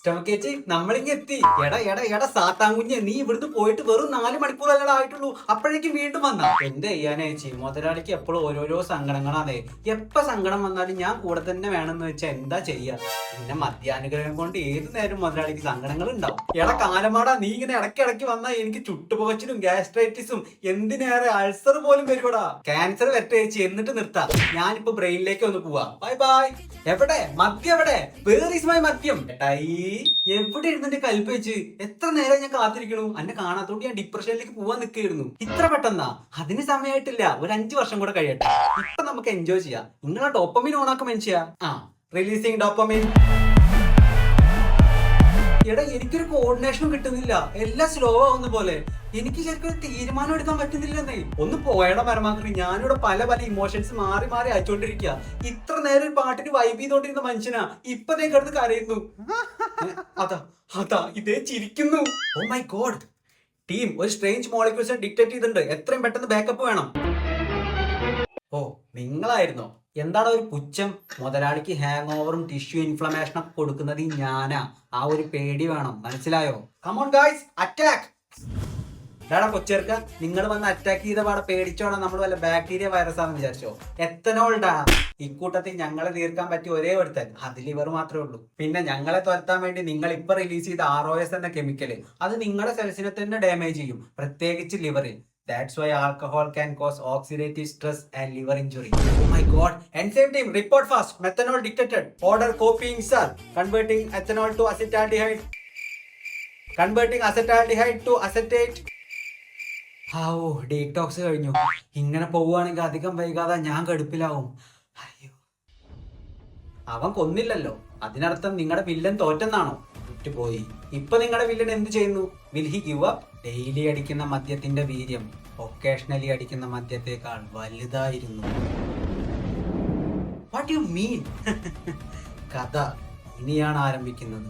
സ്റ്റോക്കേച്ചി നമ്മളിങ്ങ് എത്തി. എടാ എടാ എടാ സാത്താൻ കുഞ്ഞെ നീ ഇവിടുന്ന് പോയിട്ട് വെറും നാല് മണിക്കൂറല്ലേ ആയിട്ടുള്ളൂ. അപ്പോഴേക്കും വീണ്ടും വന്ന. എന്ത് ചെയ്യാനാ ചേച്ചി മുതലാളിക്ക് എപ്പോഴും ഓരോരോ സങ്കടങ്ങളാണേ. എപ്പ സങ്കടം വന്നാലും ഞാൻ കൂടെ തന്നെ വേണമെന്ന് വെച്ചാൽ എന്താ ചെയ്യാ? പിന്നെ മദ്യാനുഗ്രഹം കൊണ്ട് ഏത് നേരം മുതലാളിക്ക് സങ്കടങ്ങൾ ഉണ്ടാവും എടാ കാലമാടാ നീ ഇങ്ങനെ ഇടയ്ക്ക് ഇടയ്ക്ക് വന്നാൽ എനിക്ക് ചുട്ടുപുകച്ചിലും ഗ്യാസ്ട്രൈറ്റിസും എന്തിനേറെ അൾസർ പോലും വരുവടാ? ക്യാൻസർ ചേച്ചി എന്നിട്ട് നിർത്താം. ഞാനിപ്പോ ബ്രെയിനിലേക്ക് ഒന്ന് പോവാ. Bye bye. എവിടെ? മദ്യം എവിടെ? വേർ ഇസ് മൈ മദ്യം? എവിടെ ഇരുന്നെ കൽപ്പ് വെച്ച്? എത്ര നേരം ഞാൻ കാത്തിരിക്കണു? എന്നെ കാണാത്തോണ്ട് ഞാൻ ഡിപ്രഷനിലേക്ക് പോവാൻ നിൽക്കുകയായിരുന്നു. ഇത്ര പെട്ടെന്നാ? അതിന് സമയമായിട്ടില്ല ഒരു അഞ്ചു വർഷം കൂടെ കഴിയട്ടെ. ഇപ്പൊ നമുക്ക് എൻജോയ് ചെയ്യാം. നിങ്ങളെ ഡോപ്പമിൻ ഓണാക്കും മനുഷ്യ ആ റിലീസിങ് ഡോപ്പമിൻ എടാ എനിക്കൊരു കോർഡിനേഷനും കിട്ടുന്നില്ല. എല്ലാം സ്ലോ ആവുന്ന പോലെ. എനിക്ക് ശരിക്കും തീരുമാനം എടുക്കാൻ പറ്റുന്നില്ലെന്നേ. ഒന്ന് പോയട പരമാക്രി ഞാനിവിടെ പല പല ഇമോഷൻസ് മാറി മാറി അയച്ചോണ്ടിരിക്കുക ഇത്ര നേരം ഒരു പാട്ടിന് വൈബ് ചെയ്തോണ്ടിരുന്ന മനുഷ്യനാ. ഇപ്പൊ ദേ കിടന്ന് കരയുന്നു. അതാ അതാ ഇതേ ചിരിക്കുന്നു. ഓ മൈ ഗോഡ് ടീം ഒരു സ്ട്രേഞ്ച് മോളിക്യൂൾസ് ഡിക്റ്റേറ്റ് ചെയ്തിട്ടുണ്ട്. എത്രയും പെട്ടെന്ന് ബാക്കപ്പ് വേണം. ഓ നിങ്ങളായിരുന്നോ? എന്താണ് ഒരു പുച്ഛം? മുതലാളിക്ക് ഹാങ് ഓവറും ടിഷ്യൂ ഇൻഫ്ലമേഷനും കൊടുക്കുന്നത് ഞാനാ. ആ ഒരു പേടി വേണം. മനസ്സിലായോ? കമോൺ ഗായ്സ് അറ്റാക്ക് ഡാടാ കൊച്ചേർക്ക നിങ്ങൾ വന്ന് അറ്റാക്ക് ചെയ്ത പാടെ പേടിച്ചോണം നമ്മൾ വല്ല ബാക്ടീരിയ വൈറസ് ആണെന്ന് വിചാരിച്ചോ? എത്തനോൾഡാ. ഇക്കൂട്ടത്തിൽ ഞങ്ങളെ തീർക്കാൻ പറ്റിയ ഒരേ ഒരുത്തൻ. അതിൽ ഇവർ മാത്രമേ ഉള്ളൂ. പിന്നെ ഞങ്ങളെ തുരത്താൻ വേണ്ടി നിങ്ങൾ ഇപ്പൊ റിലീസ് ചെയ്ത ആർ എന്ന കെമിക്കൽ അത് നിങ്ങളുടെ സെൽസിനെ തന്നെ ഡാമേജ് ചെയ്യും. പ്രത്യേകിച്ച് ലിവറിൽ That's why alcohol can cause oxidative stress and liver injury. Oh my god. Enzyme team, report fast. Methanol detected. Order copying, sir. Converting ethanol to acetaldehyde. Converting acetaldehyde to acetate. ഹാവോ detox കഴിഞ്ഞു ഇങ്ങനെ പോവുകയാണെങ്കിൽ അധികം വൈകാതെ ഞാൻ കടുപ്പിലാവും അയ്യോ അവൻ കൊന്നില്ലല്ലോ അതിനർത്ഥം നിങ്ങളുടെ വില്ലൻ തോറ്റെന്നാണോ പോയി ഇപ്പൊ നിങ്ങളുടെ വില്ലൻ എന്ത് ചെയ്യുന്നു will he give up daily അടിക്കുന്ന മദ്യത്തിന്റെ വീര്യം ഒക്കേഷണലി അടിക്കുന്ന മദ്യത്തേക്കാൾ വലുതായിരുന്നു. വാട്ട് യു മീൻ കഥ ഇനിയാണ് ആരംഭിക്കുന്നത്.